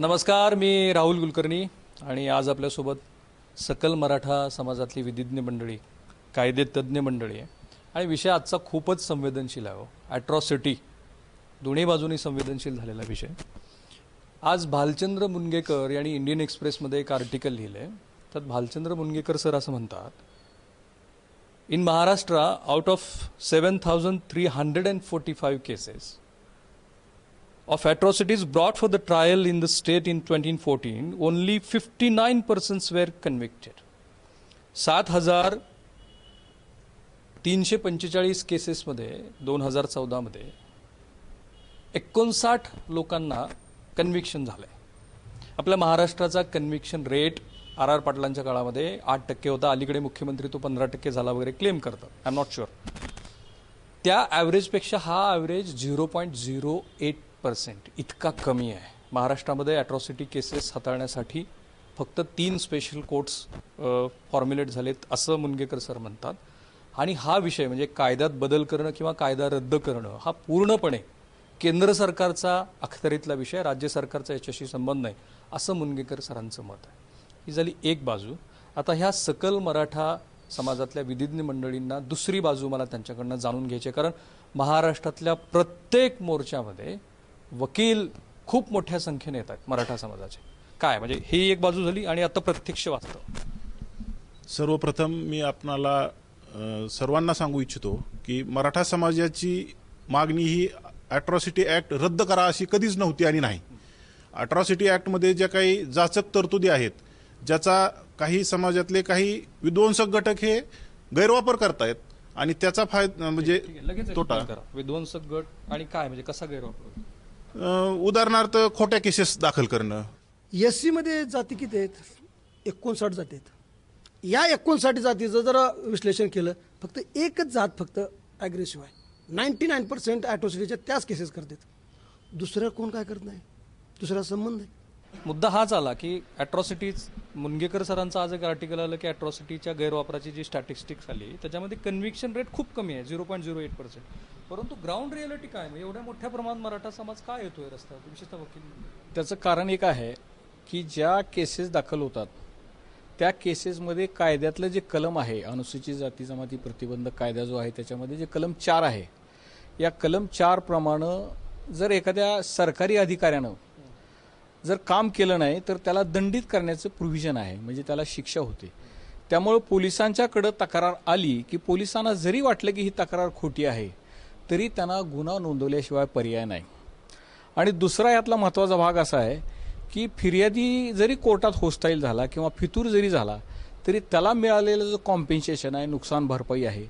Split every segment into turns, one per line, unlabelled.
नमस्कार मी राहुल कुलकर्णी आणि आज आपल्यासोबत सकल मराठा समाजातली विधिज्ञ मंडळी कायदे तज्ज्ञ मंडळी आहे आणि विषय आजचा खूपच संवेदनशील आहे हो. ॲट्रॉसिटी दोन्ही बाजूनी संवेदनशील झालेला विषय. आज भालचंद्र मुनगेकर यांनी इंडियन एक्सप्रेसमध्ये एक आर्टिकल लिहिलं आहे त्यात भालचंद्र मुनगेकर सर असं म्हणतात in Maharashtra out of seven thousand three hundred and forty five cases of atrocities brought for the trial in the state in 2014, only 59 persons were convicted. सात हजार तीनशे पंचेचाळीस केसेसमध्ये दोन हजार चौदामध्ये एकोणसाठ लोकांना कन्व्हिक्शन आहे आपल्या महाराष्ट्राचा कन्व्हिक्शन रेट आर आर पाटलांच्या काळामध्ये आठ टक्के होता. अलीकडे मुख्यमंत्री तो पंधरा टक्के झाला वगैरे क्लेम करतात. आय एम नॉट शुअर त्या ॲव्हरेजपेक्षा हा average zero point zero eight percent इतका कमी आहे. महाराष्ट्रामध्ये ॲट्रॉसिटी केसेस हाताळण्यासाठी फक्त तीन स्पेशल कोर्ट्स फॉर्म्युलेट झालेत असं मुनगेकर सर म्हणतात. आणि हा विषय म्हणजे कायद्यात बदल करणं किंवा कायदा रद्द करणं हा पूर्णपणे केंद्र सरकारचा अखत्यारीतला विषय राज्य सरकारचा याच्याशी संबंध नाही असं मुनगेकर सरांचं मत आहे. ही झाली एक बाजू. आता ह्या सकल मराठा समाजातल्या विधिज्ञ मंडळींना दुसरी बाजू मला त्यांच्याकडनं जाणून घ्यायची कारण महाराष्ट्रातल्या प्रत्येक मोर्चामध्ये वकील खूप मोठ्या संख्येने येत आहेत मराठा समाजाचे. काय? म्हणजे ही एक बाजू झाली आणि आता प्रत्यक्ष वास्तव
सर्वप्रथम मी आपणाला सर्वांना सांगू इच्छितो की मराठा समाजाची मागणी ही अॅट्रॉसिटी ऍक्ट रद्द करा अशी कधीच नव्हती आणि नाही. अॅट्रॉसिटी ऍक्टमध्ये ज्या काही जाचक तरतुदी आहेत ज्याचा काही समाजातले काही विध्वंसक घटक हे गैरवापर करतायत आणि त्याचा फायदा म्हणजे तोटा.
विध्वंसक गट आणि काय? म्हणजे कसा गैरवापर
उदाहरणार्थ खोट्या केसेस दाखल करणं.
एसमध्ये जाती किती आहेत? एकोणसाठ जाती आहेत. या एकोणसाठ जातीचं जर विश्लेषण केलं फक्त एकच जात फक्त ॲग्रेसिव्ह आहे. नाईन्टी नाईन पर्सेंट ॲट्रॉसिटीच्या त्याच केसेस करतात. दुसरं कोण काय करत नाही? दुसरा संबंध आहे.
मुद्दा हाच आला की अॅट्रॉसिटीज मुनगेकर सरांचं आज एक आर्टिकल आलं की अॅट्रॉसिटीच्या गैरवापराची जी स्टॅटिस्टिक्स आली त्याच्यामध्ये कन्व्हिक्शन रेट खूप कमी आहे zero point zero eight percent परंतु ग्राउंड रिअलिटी काय? म्हणजे एवढ्या मोठ्या प्रमाणात मराठा समाज काय येतोय रस्त्यावर? विशेषतः वकील
त्याचं कारण एक आहे की ज्या केसेस दाखल होतात त्या केसेसमध्ये कायद्यातलं जे कलम आहे अनुसूचित जाती जमाती प्रतिबंधक कायदा जो आहे त्याच्यामध्ये जे कलम चार आहे या कलम चारप्रमाणे जर एखाद्या सरकारी अधिकाऱ्यानं जर काम केलं नाही तर त्याला दंडित करण्याचं प्रोव्हिजन आहे म्हणजे त्याला शिक्षा होते. त्यामुळं पोलिसांच्याकडं तक्रार आली की पोलिसांना जरी वाटलं की ही तक्रार खोटी आहे तरी त्यांना गुन्हा नोंदवल्याशिवाय पर्याय नाही. आणि दुसरा यातला महत्त्वाचा भाग असा आहे की फिर्यादी जरी कोर्टात होस्टाईल झाला किंवा फितूर जरी झाला तरी त्याला मिळालेलं जो कॉम्पेन्सेशन आहे नुकसान भरपाई आहे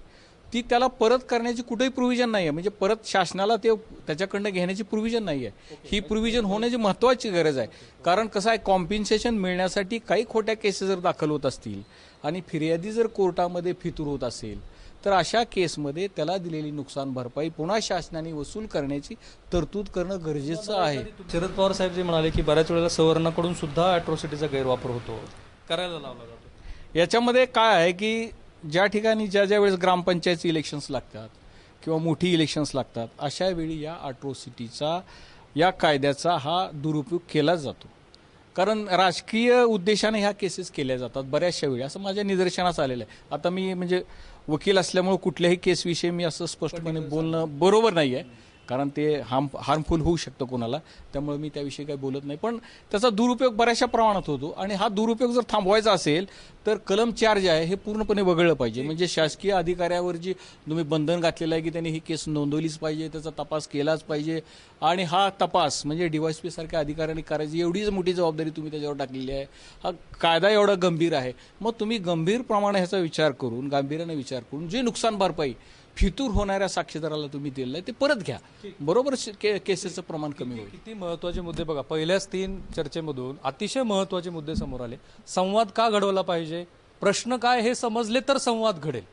ती त्याला परत करण्याची कुठेही प्रोव्हिजन नाही आहे म्हणजे परत शासनाला ते त्याच्याकडनं घेण्याची प्रोव्हिजन नाही आहे ही प्रोव्हिजन होण्याची महत्त्वाची गरज आहे. कारण कसं आहे कॉम्पेन्सेशन मिळण्यासाठी काही खोट्या केसेस जर दाखल होत असतील आणि फिर्यादी जर कोर्टामध्ये फितूर होत असेल तर अशा केसमध्ये त्याला दिलेली नुकसान भरपाई पुन्हा शासनाने वसूल करण्याची तरतूद करणं गरजेचं आहे.
शरद पवार साहेब जे म्हणाले की बऱ्याच वेळेला सवर्णाकडून सुद्धा अॅट्रॉसिटीचा गैरवापर होतो. करायला लावला जातो.
याच्यामध्ये काय आहे की ज्या ठिकाणी ज्या ज्या वेळेस ग्रामपंचायतचे इलेक्शन्स लागतात किंवा मोठी इलेक्शन्स लागतात अशा वेळी या अट्रोसिटीचा या कायद्याचा हा दुरुपयोग केला जातो. कारण राजकीय उद्देशाने ह्या केसेस केल्या जातात बऱ्याचशा वेळी. असं माझ्या निदर्शनास आलेलं आहे. आता मी म्हणजे वकील असल्यामुळे कुठल्याही केसविषयी मी असं स्पष्टपणे बोलणं बरोबर नाही आहे कारण ते हार्म हार्मफुल होऊ शकतं कोणाला. त्यामुळे मी त्याविषयी काही बोलत नाही. पण त्याचा दुरुपयोग बऱ्याचशा प्रमाणात होतो. आणि हा दुरुपयोग जर थांबवायचा असेल तर कलम चार जे आहे हे पूर्णपणे वगळलं पाहिजे. म्हणजे शासकीय अधिकाऱ्यावर जी तुम्ही बंधन घातलेलं आहे की त्यांनी ही केस नोंदवलीच पाहिजे त्याचा तपास केलाच पाहिजे. आणि हा तपास म्हणजे डीवायसपी सारख्या अधिकाऱ्यांनी करायची एवढीच मोठी जबाबदारी तुम्ही त्याच्यावर टाकलेली आहे. हा कायदा एवढा गंभीर आहे. मग तुम्ही गंभीरप्रमाणे ह्याचा विचार करून गांभीर्याने विचार करून जे नुकसान भरपाई फितूर होणाऱ्या साक्षीदाराला तुम्ही दिलेलं आहे ते परत घ्या. बरोबर के- केसेसचं प्रमाण कमी होईल.
किती महत्त्वाचे मुद्दे बघा. पहिल्याच तीन चर्चेमधून अतिशय महत्त्वाचे मुद्दे समोर आले. संवाद का घडवला पाहिजे? प्रश्न काय हे समजले तर संवाद घडेल.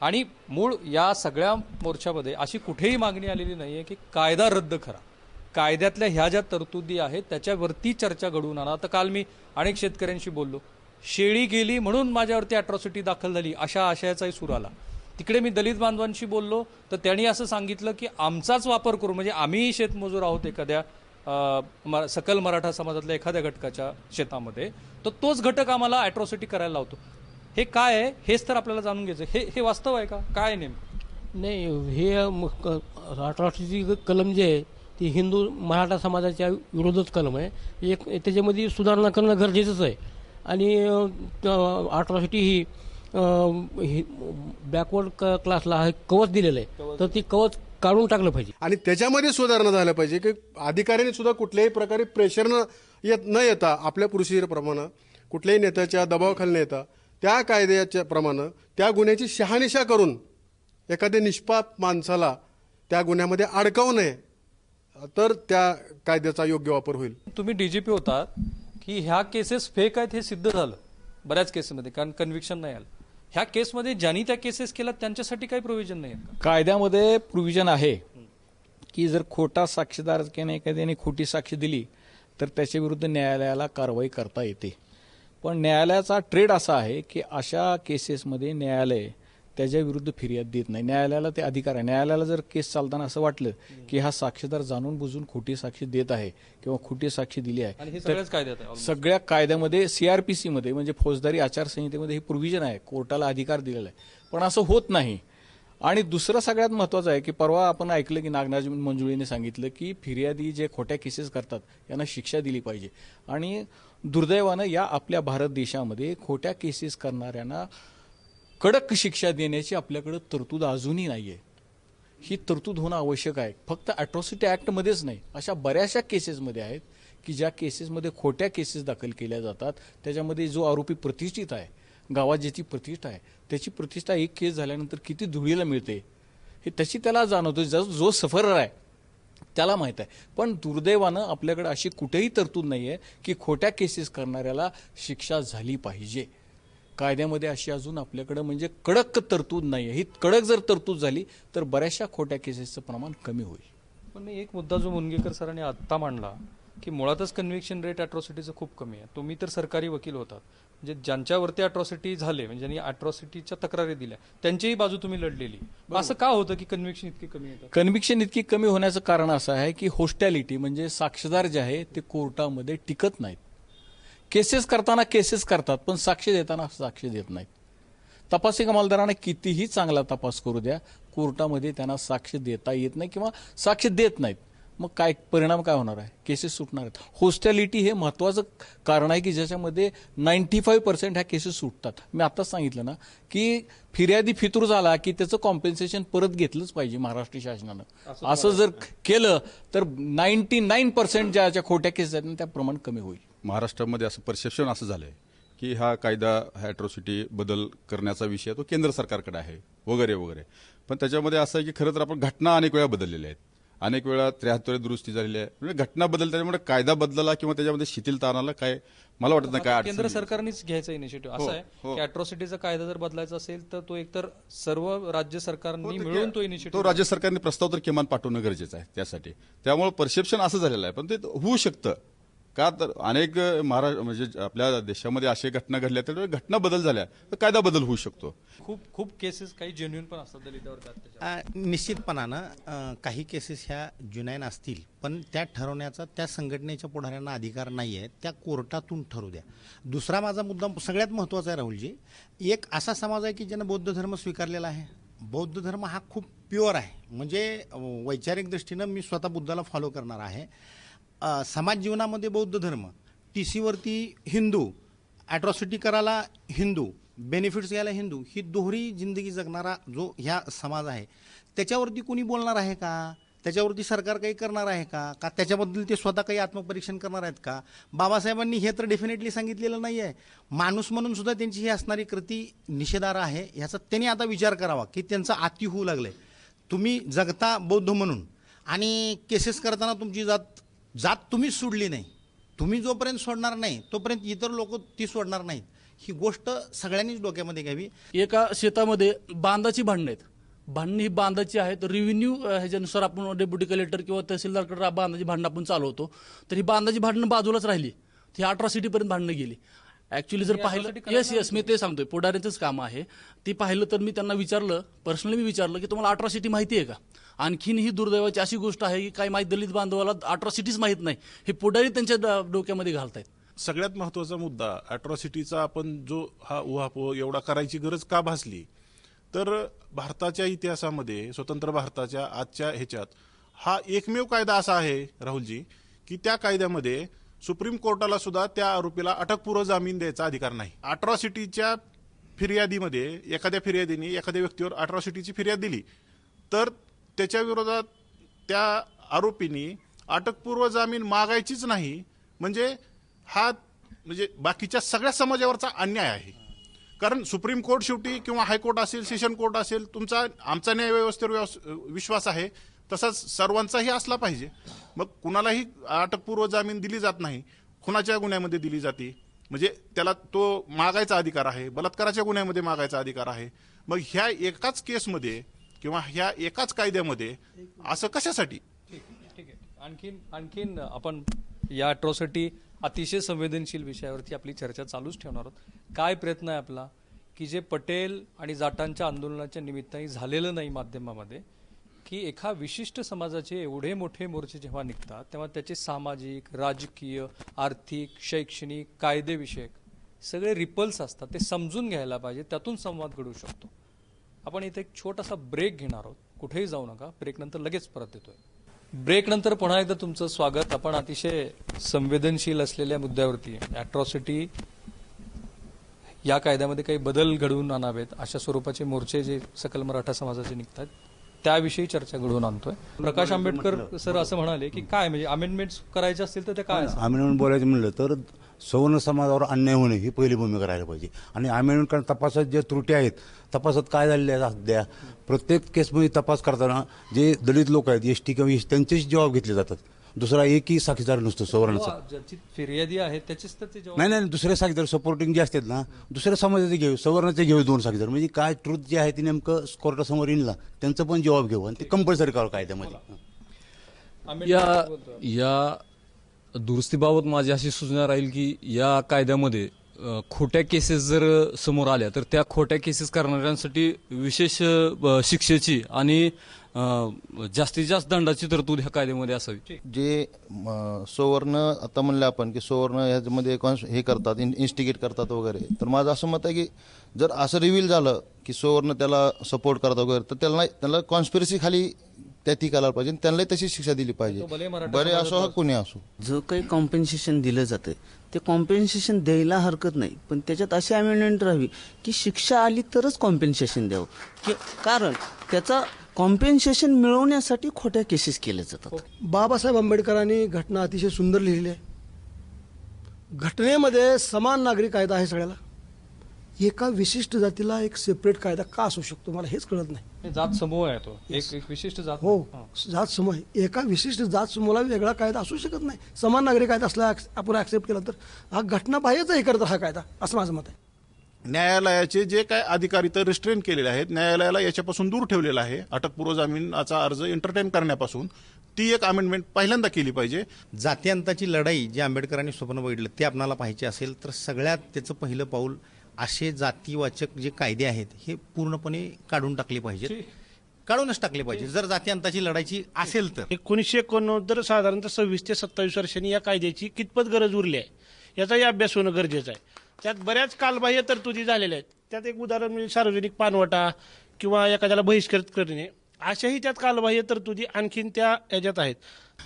आणि मूळ या सगळ्या मोर्चामध्ये अशी कुठेही मागणी आलेली नाहीये की कायदा रद्द करा. कायद्यातल्या ह्या ज्या तरतुदी आहेत त्याच्यावरती चर्चा घडवून आणा. आता काल मी अनेक शेतकऱ्यांशी बोललो. शेळी गेली म्हणून माझ्यावरती अट्रॉसिटी दाखल झाली अशा आशयाचाही सूर आला. तिकडे मी दलित बांधवांशी बोललो तर त्यांनी असं सांगितलं की आमचाच वापर करू म्हणजे आम्हीही शेतमजूर आहोत एखाद्या सकल मराठा समाजातल्या एखाद्या घटकाच्या शेतामध्ये तर तोच घटक आम्हाला अॅट्रॉसिटी करायला लावतो. हे काय आहे? हेच तर आपल्याला जाणून घ्यायचं हे हे वास्तव आहे का? काय नेमकं?
नाही हे अठराशेची कलम जे आहे ती हिंदू मराठा समाजाच्या विरोधात कलम आहे. एक त्याच्यामध्ये सुधारणा करणं गरजेचंच आहे. आणि अठरासिटी ही बॅकवर्ड क्लासला हे कवच दिलेलं आहे. तर ती कवच काढून टाकलं पाहिजे.
आणि त्याच्यामध्ये सुधारणा झाल्या पाहिजे की अधिकाऱ्यांनी सुद्धा कुठल्याही प्रकारे प्रेशर न येत न येता आपल्या प्रोसिजरप्रमाणे कुठल्याही नेत्याच्या दबावाखाली न येता त्या कायद्याच्या प्रमाणे त्या गुन्ह्याची शहानिशा करून एखाद्या निष्पाप माणसाला त्या गुन्ह्यामध्ये अडकवू नये. तर त्या कायद्याचा योग्य वापर होईल.
तुम्ही डीजीपी होता की ह्या केसेस फेक आहेत हे सिद्ध झालं बऱ्याच केसेसमध्ये कारण कन्व्हिक्शन नाही आलं. ह्या केसमध्ये ज्यांनी त्या केसेस केल्या त्यांच्यासाठी काही प्रोव्हिजन नाही
कायद्यामध्ये प्रोव्हिजन आहे की जर खोटा साक्षीदार किंवा एखाद्याने खोटी साक्षी दिली तर त्याच्या विरुद्ध न्यायालयाला कारवाई करता येते. पण न्यायालयाचा ट्रेड असा आहे की अशा केसेसमध्ये न्यायालय त्याच्या विरुद्ध फिर्याद देत नाही. न्यायालयाला ते अधिकार आहे. न्यायालयाला जर केस चालताना असं वाटलं की हा साक्षीदार जाणून बुजून खोटी साक्षी देत आहे किंवा खोटी साक्षी दिली आहे. सगळ्या कायद्यामध्ये सीआरपीसी मध्ये म्हणजे फौजदारी आचारसंहितेमध्ये हे प्रोव्हिजन आहे. कोर्टाला अधिकार दिलेला आहे. पण असं होत नाही. आणि दुसरं सगळ्यात महत्वाचं आहे की परवा आपण ऐकलं की नागनाज मंजुळीने सांगितलं की फिर्यादी जे खोट्या केसेस करतात यांना शिक्षा दिली पाहिजे. आणि दुर्दैवानं या आपल्या भारत देशामध्ये खोट्या केसेस करणाऱ्यांना कडक शिक्षा देण्याची आपल्याकडं तरतूद अजूनही नाही आहे ही तरतूद होणं आवश्यक आहे. फक्त अॅट्रॉसिटी ॲक्टमध्येच नाही अशा बऱ्याचशा केसेसमध्ये आहेत की ज्या केसेसमध्ये खोट्या केसेस दाखल केल्या जातात. त्याच्यामध्ये जो आरोपी प्रतिष्ठित आहे गावात ज्याची प्रतिष्ठा आहे त्याची प्रतिष्ठा एक केस झाल्यानंतर किती धुळीला मिळते हे तशी त्याला जाणवतो. जो जो सफरर आहे त्याला माहीत आहे. पण दुर्दैवानं आपल्याकडे अशी कुठेही तरतूद नाही आहे की खोट्या केसेस करणाऱ्याला शिक्षा झाली पाहिजे. कायद्यामध्ये अशी अजून आपल्याकडे म्हणजे कडक तरतूद नाही आहे ही कडक जर तरतूद झाली तर बऱ्याचशा खोट्या केसेसचं प्रमाण कमी होईल.
पण एक मुद्दा जो मुनगेकर सरांनी आत्ता मांडला की मुळातच कन्व्हिक्शन रेट अॅट्रॉसिटीचं खूप कमी आहे. तुम्ही तर सरकारी वकील होतात. म्हणजे ज्यांच्यावरती अॅट्रॉसिटी झाले म्हणजे ज्यांनी अॅट्रॉसिटीच्या तक्रारी दिल्या त्यांचीही बाजू तुम्ही लढलेली. असं का होतं की कन्व्हिक्शन इतके कमी येतात?
कन्व्हिक्शन इतकी कमी होण्याचं कारण असं आहे की होस्टॅलिटी म्हणजे साक्षीदार जे आहे ते कोर्टामध्ये टिकत नाहीत. केसेस करताना केसेस करतात पण साक्षी देताना साक्षी देत नाहीत. तपासी अंमलदाराने कितीही चांगला तपास करू द्या कोर्टामध्ये त्यांना साक्ष देता येत नाही किंवा साक्ष देत नाहीत. मग काय परिणाम काय होणार आहे? केसेस सुटणार आहेत. होस्टॅलिटी हे महत्वाचं कारण आहे की ज्याच्यामध्ये नाईन्टी फाईव्ह पर्सेंट ह्या केसेस सुटतात. मी आताच सांगितलं ना की फिर्यादी फितूर झाला की त्याचं कॉम्पेन्सेशन परत घेतलंच पाहिजे महाराष्ट्र शासनानं. असं जर केलं तर नाईन्टी नाईन पर्सेंट ज्या ज्या खोट्या केसेस आहेत ना, त्या प्रमाण कमी होईल.
महाराष्ट्रामध्ये असं परसेप्शन असं झालंय की हा कायदा हा बदल करण्याचा विषय तो केंद्र सरकारकडे आहे वगैरे वगैरे. पण त्याच्यामध्ये असं आहे की खरं तर आपण घटना अनेक वेळा बदललेल्या आहेत. अनेक वेळा त्र्याहत्तर दुरुस्ती झालेली आहे म्हणजे घटना बदल त्याच्यामुळे कायदा बदलला किंवा त्याच्यामध्ये शिथिलता आणायला काय मला वाटत नाही काय
केंद्र. सरकारनेच घ्यायचा इनिशिएटिव्ह असं आहे
हो.
की अॅट्रॉसिटीचा कायदा जर बदलायचा असेल तर तो एकतर सर्व राज्य सरकारनी मिळून तो
तो
इनिशिएटिव्ह
राज्य सरकारने प्रस्ताव तर किमान पाठवणं गरजेचं आहे त्यासाठी. त्यामुळे परसेप्शन असं झालेलं आहे. पण ते होऊ शकतं. का तर अनेक महाराष्ट्र म्हणजे आपल्या देशामध्ये अशा घटना घडल्या तर घटना बदल झाल्या. तर कायदा बदल होऊ शकतो.
खूप खूप केसेस काही जेन्युन पण असतात दलितावर
निश्चितपणानं काही केसेस ह्या जुनैन असतील पण त्या ठरवण्याचा त्या संघटनेच्या पुढाऱ्यांना अधिकार नाही आहे त्या कोर्टातून ठरू द्या. दुसरा माझा मुद्दा सगळ्यात महत्त्वाचा आहे राहुलजी एक असा समाज आहे की ज्यानं बौद्ध धर्म स्वीकारलेला आहे. बौद्ध धर्म हा खूप प्युअर आहे. म्हणजे वैचारिक दृष्टीनं मी स्वतः बुद्धाला फॉलो करणार आहे. समाज जीवनामध्ये बौद्ध धर्म टी सीवरती हिंदू ॲट्रॉसिटी करायला हिंदू बेनिफिट्स घ्यायला हिंदू ही दोहरी जिंदगी जगणारा जो ह्या समाज आहे त्याच्यावरती कोणी बोलणार आहे का? त्याच्यावरती सरकार काही करणार आहे का? का त्याच्याबद्दल ते स्वतः काही आत्मपरीक्षण करणार आहेत का? बाबासाहेबांनी हे तर डेफिनेटली सांगितलेलं नाही आहे. माणूस म्हणून सुद्धा त्यांची ही असणारी कृती निषेधार्ह आहे ह्याचा त्यांनी आता विचार करावा की त्यांचं अति होऊ लागलं आहे तुम्ही जगता बौद्ध म्हणून आणि केसेस करताना तुमची जात जात तुम्हीच सोडली नाही. तुम्ही जोपर्यंत सोडणार नाही तोपर्यंत इतर लोक ती सोडणार नाहीत. ही गोष्ट सगळ्यांनीच डोक्यामध्ये घ्यावी.
एका शेतामध्ये बांधाची भांडणं आहेत. भांडणी ही बांधाची आहेत. रिव्हेन्यू ह्याच्यानुसार आपण डेप्युटी कलेक्टर किंवा तहसीलदारकडे बांधाची भांडणं आपण चालवतो. तर ही बांधाची भांडणं बाजूलाच राहिली. ती अठरा सिटीपर्यंत भांडणं गेली. ऍक्च्युली जर पाहिलं येस येस मी ते सांगतोय. पुढाऱ्यांचंच काम आहे. ती पाहिलं तर मी त्यांना विचारलं. पर्सनली मी विचारलं की तुम्हाला अट्रॉसिटी माहिती आहे का? आणखीन ही दुर्दैवाची अशी गोष्ट आहे की काही माहीत दलित बांधवाला अट्रॉसिटीच माहीत नाही. हे पुढारी त्यांच्या डोक्यामध्ये घालतायत.
सगळ्यात महत्त्वाचा मुद्दा अॅट्रॉसिटीचा आपण जो हा उहापोह एवढा करायची गरज का भासली? तर भारताच्या इतिहासामध्ये स्वतंत्र भारताच्या आजच्या ह्याच्यात हा एकमेव कायदा असा आहे राहुलजी की त्या कायद्यामध्ये सुप्रीम कोर्टाला सुद्धा त्या आरोपीला अटकपूर्व जामीन द्यायचा अधिकार नाही. अट्रॉसिटीच्या फिर्यादीमध्ये एखाद्या फिर्यादीने एखाद्या व्यक्तीवर अट्रॉसिटीची फिर्याद दिली. तर त्याच्या विरोधात त्या आरोपींनी अटकपूर्व जामीन मागायचीच नाही. म्हणजे हा म्हणजे बाकीच्या सगळ्या समाजावरचा अन्याय आहे. कारण सुप्रीम कोर्ट शेवटी किंवा हायकोर्ट असेल सेशन कोर्ट असेल तुमचा आमचा न्याय व्यवस्थेवर विश्वास आहे. तसाच सर्वांचाही असला पाहिजे. मग कुणालाही अटकपूर्व जामीन दिली जात नाही खुनाच्या गुन्ह्यामध्ये दिली जाते. म्हणजे त्याला तो मागायचा अधिकार आहे बलात्काराच्या गुन्ह्यामध्ये मागायचा अधिकार आहे. मग ह्या एकाच केसमध्ये किंवा ह्या एकाच कायद्यामध्ये असं कशासाठी?
ठीक आहे आणखीन आणखीन आपण या अट्रॉसिटी अतिशय संवेदनशील विषयावरती आपली चर्चा चालूच ठेवणार आहोत. काय प्रयत्न आहे आपला? की जे पटेल आणि जाटांच्या आंदोलनाच्या निमित्ताने झालेलं नाही माध्यमामध्ये की एका विशिष्ट समाजाचे एवढे मोठे मोर्चे जेव्हा निघतात तेव्हा त्याचे सामाजिक राजकीय आर्थिक शैक्षणिक कायदेविषयक सगळे रिपल्स असतात. ते समजून घ्यायला पाहिजे त्यातून संवाद घडू शकतो. आपण इथे एक छोटासा ब्रेक घेणार आहोत. कुठेही जाऊ नका. ब्रेक नंतर लगेच परत येतोय. ब्रेक नंतर पुन्हा एकदा तुमचं स्वागत. आपण अतिशय संवेदनशील असलेल्या मुद्द्यावरती अॅट्रॉसिटी या कायद्यामध्ये काही बदल घडवून आणावेत अशा स्वरूपाचे मोर्चे जे सकल मराठा समाजाचे निघतात. त्याविषयी चर्चा घडवून आणतोय. प्रकाश आंबेडकर सर असं म्हणाले की काय म्हणजे अमेंडमेंट्स करायचे असतील तर ते काय?
अमेंडमेंट बोलायचं म्हणलं तर सवर्ण समाजावर अन्याय होणे ही पहिली भूमिका राहायला पाहिजे. आणि अमेंडमेंट तपासात ज्या त्रुटी आहेत तपासात काय झालेल्या आहेत सध्या? प्रत्येक केसमध्ये तपास करताना जे दलित लोक आहेत एस टी किंवा त्यांचेच जबाब घेतले जातात. दुसरा एकही साक्षीदार नसतो सवर्णाचा
हो, ज्याची फिर्यादी आहे त्याचेच तर ते जबाब
नाही नाही दुसरे साक्षीदार सपोर्टिंग जे असतात ना दुसऱ्या समाजाचे घेऊ सवर्णाचे घेऊ दोन साक्षीदार. म्हणजे काय ट्रुथ जे आहे ते नेमकं कोर्टासमोर येईल ना त्यांचं पण जबाब घेऊ आणि ते कंपल्सरी करावं कायद्यामध्ये.
आंबेडकर
या
बोलतोय.
या दुरुस्तीबाबत माझी अशी सूचना राहील की या कायद्यामध्ये अ, खोट्या केसेस जर समोर आल्या तर त्या खोट्या केसेस करणाऱ्यांसाठी विशेष अ, शिक्षेची आणि जास्तीत जास्त दंडाची तरतूद ह्या कायद्यामध्ये असावी.
जे सुवर्ण आता म्हणलं आपण की सुवर्ण ह्याच्यामध्ये कॉन्स हे करतात इन्स्टिगेट करतात वगैरे. तर माझं असं मत आहे की जर असं रिव्हील झालं की सुवर्ण त्याला सपोर्ट करतात वगैरे तर त्याला त्याला कॉन्स्पिरसी खाली त्या ती करायला पाहिजे आणि त्यांनाही तशी शिक्षा दिली
तो
पाहिजे बरे असो हा कोणी असो.
जो काही कॉम्पेन्सेशन दिलं जातं ते कॉम्पेन्सेशन द्यायला हरकत नाही. पण त्याच्यात अशी अमेंडमेंट राहावी की शिक्षा आली तरच कॉम्पेन्सेशन द्यावं. की कारण त्याचा कॉम्पेन्सेशन मिळवण्यासाठी खोट्या केसेस केल्या जातात.
बाबासाहेब आंबेडकरांनी घटना अतिशय सुंदर लिहिली आहे. घटनेमध्ये समान नागरी कायदा आहे सगळ्याला. एका विशिष्ट जातीला एक सेपरेट कायदा का असू शकतो? मला हेच कळत नाही.
हे जात समूह आहे तो. एक एक विशिष्ट जात
हो.
हा.
जात समूह आहे. एका विशिष्ट जात समूहाला वेगळा कायदा असू शकत नाही. समान नागरी कायदा असला आपण ऍक्सेप्ट केला तर. हा घटना बाह्यच हे करत हा कायदा. असं माझं मत आहे.
न्यायालयाचे जे काय अधिकारी तर रिस्ट्रेन केलेले आहेत न्यायालयाला याच्यापासून दूर ठेवलेला आहे. अटकपूर्व जामीनाचा अर्ज एंटरटेन करण्यापासून ती एक अमेंडमेंट पहिल्यांदा केली पाहिजे.
जातीअंताची लढाई जी आंबेडकरांनी स्वप्न बघितलं ते आपणाला पाहिजे असेल तर सगळ्यात त्याचं पहिलं पाऊल असे जातीवाचक जे कायदे आहेत हे पूर्णपणे काढून टाकले पाहिजेत. काढूनच टाकले पाहिजे जर जातीअंताची लढायची असेल तर.
एकोणीसशे एकोणनव्वद सधारणतः सव्वीस ते सत्तावीस वर्षांनी या कायद्याची कितपत गरज उरली आहे? याचाही अभ्यास होणं गरजेचं आहे. त्यात बऱ्याच कालबाह्य तरतुदी झालेल्या आहेत. त्यात एक उदाहरण म्हणजे सार्वजनिक पानवटा किंवा एखाद्याला बहिष्कृत करणे. अशाही त्यात कालबाह्य तरतुदी आणखीन त्या याच्यात आहेत.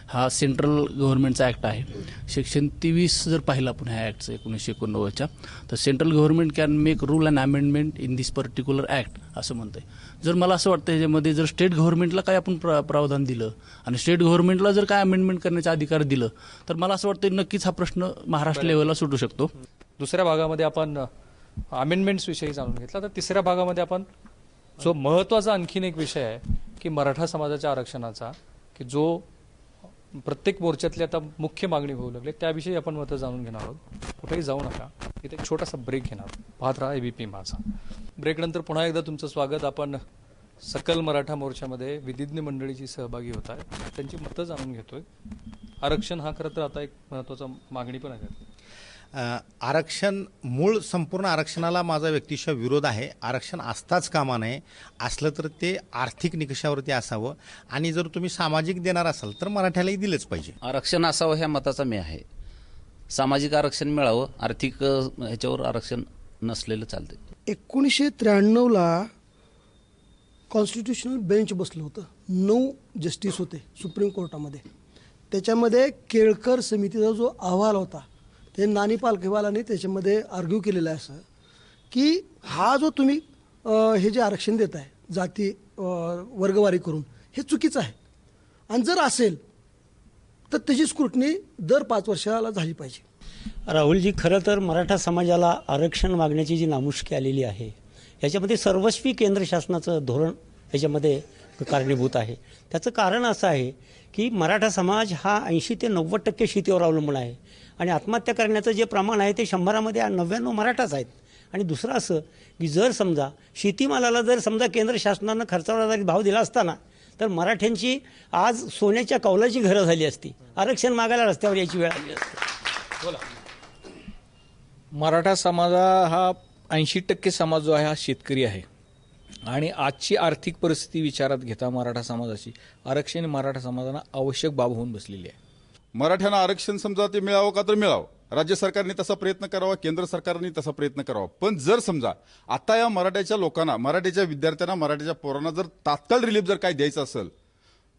हा सेंट्रल गव्हर्नमेंटचा ॲक्ट आहे. सेक्शन तेवीस जर पाहिलं आपण ह्या ॲक्टचं एकोणीसशे एकोणनव्वदच्या तर central government can make rule and amendment in this particular act असं म्हणतंय. जर मला असं वाटतं ह्याच्यामध्ये जर स्टेट गव्हर्नमेंटला काय आपण प्रा प्रावधान दिलं आणि स्टेट गव्हर्नमेंटला जर काय अमेंडमेंट करण्याचा अधिकार दिलं तर मला असं वाटतं नक्कीच हा प्रश्न महाराष्ट्र लेवलला सुटू शकतो.
दुसऱ्या भागामध्ये आपण अमेंडमेंट्स विषयी जाणून घेतला. तर तिसऱ्या भागामध्ये आपण जो महत्त्वाचा आणखीन एक विषय आहे की मराठा समाजाच्या आरक्षणाचा की जो प्रत्येक मोर्चातली आता मुख्य मागणी होऊ लागली त्याविषयी आपण मतं जाणून घेणार आहोत. कुठेही जाऊ नका. इथे एक छोटासा ब्रेक घेणार पाहत राहा एबीपी माझा. ब्रेकनंतर पुन्हा एकदा तुमचं स्वागत. आपण सकल मराठा मोर्चामध्ये विधिज्ञ मंडळीची सहभागी होत आहे. त्यांची मतं जाणून घेतोय. आरक्षण हा खरं तर आता एक महत्त्वाचा मागणी पण आहे.
आरक्षण मूळ संपूर्ण आरक्षणाला माझा व्यक्तिशः विरोध आहे. आरक्षण असताच कामा नये. असलं तर ते आर्थिक निकषावरती असावं. आणि जर तुम्ही सामाजिक देणार असाल तर मराठ्यालाही दिलंच पाहिजे.
आरक्षण असावं ह्या मताचा मी आहे. सामाजिक आरक्षण मिळावं. आर्थिक ह्याच्यावर आरक्षण नसलेलं चालतं
एकोणीसशे त्र्याण्णवला कॉन्स्टिट्युशनल बेंच बसलं होतं. नऊ जस्टिस होते सुप्रीम कोर्टामध्ये. त्याच्यामध्ये केळकर समितीचा जो अहवाल होता ते नानी पालखीवालांनी त्याच्यामध्ये आर्ग्यू केलेलं आहे असं की हा जो तुम्ही हे जे आरक्षण देत आहे जाती वर्गवारी करून हे चुकीचं आहे. आणि जर असेल तर त्याची स्क्रुटनी दर पाच वर्षाला झाली पाहिजे.
राहुलजी खरं तर मराठा समाजाला आरक्षण मागण्याची जी नामुष्की आलेली आहे याच्यामध्ये सर्वस्वी केंद्र शासनाचं धोरण याच्यामध्ये कारणीभूत आहे. त्याचं कारण असं आहे की मराठा समाज हा ऐंशी ते नव्वद टक्के शेतीवर अवलंबून आहे. आणि आत्महत्या करण्याचं जे प्रमाण आहे ते शंभरामध्ये नव्याण्णव मराठाच आहेत. आणि दुसरं असं की जर समजा शेतीमालाला जर समजा केंद्र शासनानं खर्चावर आधारित भाव दिला असताना तर मराठ्यांची आज सोन्याच्या कौलाची घरं झाली असती. आरक्षण मागायला रस्त्यावर यायची वेळ आली असती.
मराठा समाजा हा ऐंशी टक्के समाज जो आहे हा शेतकरी आहे. आणि आजची आर्थिक परिस्थिती विचारात घेता मराठा समाजाची आरक्षण मराठा समाजाला आवश्यक बाब होऊन बसलेली आहे.
मराठ्यांना आरक्षण समजा ते मिळावं का तर मिळावं. राज्य सरकारने तसा प्रयत्न करावा केंद्र सरकारने तसा प्रयत्न करावा. पण जर समजा आता या मराठ्याच्या लोकांना मराठीच्या विद्यार्थ्यांना मराठीच्या पोरांना जर तात्काळ रिलीफ जर काय द्यायचं असेल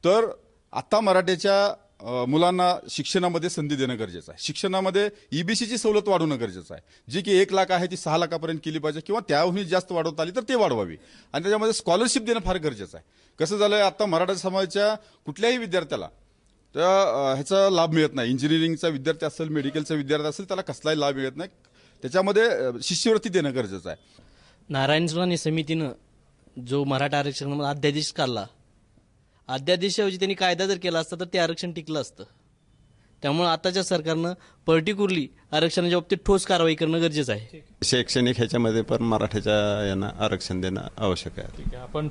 तर आता मराठ्याच्या मुलांना शिक्षणामध्ये संधी देणं गरजेचं आहे. शिक्षणामध्ये ईबीसीची सवलत वाढवणं गरजेचं आहे. जी की एक लाख आहे ती सहा लाखापर्यंत केली पाहिजे किंवा त्याहूनही जास्त वाढवता आली तर ते वाढवावी. आणि त्याच्यामध्ये स्कॉलरशिप देणं फार गरजेचं आहे. कसं झालं आहे आता मराठा समाजाच्या कुठल्याही विद्यार्थ्याला त्या ह्याचा लाभ मिळत नाही. इंजिनिअरिंगचा विद्यार्थी असेल मेडिकलचा विद्यार्थी असेल त्याला कसलाही लाभ मिळत नाही. त्याच्यामध्ये शिष्यवृत्ती देणं गरजेचं आहे.
नारायण सुराणे समितीनं जो मराठा आरक्षणामध्ये अध्यादेश काढला अध्यादेशाऐवजी त्यांनी कायदा जर केला असता तर ते आरक्षण टिकलं असतं. त्यामुळे आताच्या सरकारनं पर्टिक्युलरली आरक्षणाच्या बाबतीत ठोस कारवाई करणं गरजेचं आहे.
शैक्षणिक ह्याच्यामध्ये पण मराठ्याच्या यांना आरक्षण देणं आवश्यक आहे.
आपण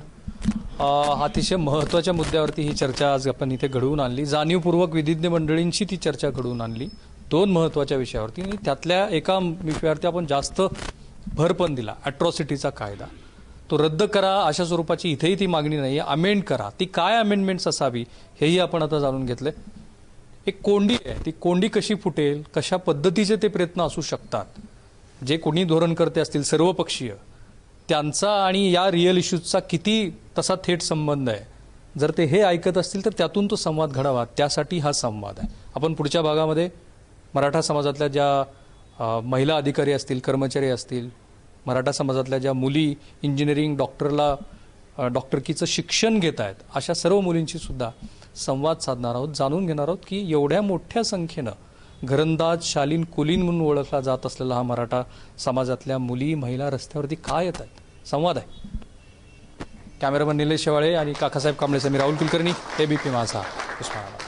अतिशय महत्त्वाच्या मुद्द्यावरती ही चर्चा आज आपण इथे घडवून आणली. जाणीवपूर्वक विधिज्ञ मंडळींची ती चर्चा घडवून आणली. दोन महत्त्वाच्या विषयावरती आणि त्यातल्या एका विषयावरती आपण जास्त भर पण दिला. ॲट्रॉसिटीचा कायदा. तो रद्द करा अशा स्वरूपाची इथेही ती मागणी नाही आहे अमेंड करा. ती काय अमेंडमेंट्स असावी हेही आपण आता जाणून घेतलंय. एक कोंडी आहे. ती कोंडी कशी फुटेल कशा पद्धतीचे ते प्रयत्न असू शकतात जे कोणी धोरणकर्ते असतील सर्वपक्षीय. त्यांचा आणि या रिअल इश्यूजचा किती तसा थेट संबंध आहे. जर ते हे ऐकत असतील तर त्यातून तो संवाद घडावा. त्यासाठी हा संवाद आहे. आपण पुढच्या भागामध्ये मराठा समाजातल्या ज्या महिला अधिकारी असतील कर्मचारी असतील मराठा समाजातल्या ज्या मुली इंजिनिअरिंग डॉक्टरला डॉक्टरकीचं शिक्षण घेत आहेत अशा सर्व मुलींशी सुद्धा संवाद साधणार आहोत जाणून घेणार आहोत की एवढ्या मोठ्या संख्येनं घरंदाज शालीन कुलीन म्हणून ओळखला जात असलेला हा मराठा समाजातल्या मुली महिला रस्त्यावरती काय येत आहेत? संवाद आहे. कॅमेरामन निलेश शेवाळे आणि काकासाहेब कांबळे समीर राहुल कुलकर्णी एबीपी माझा उस्मानाबाद.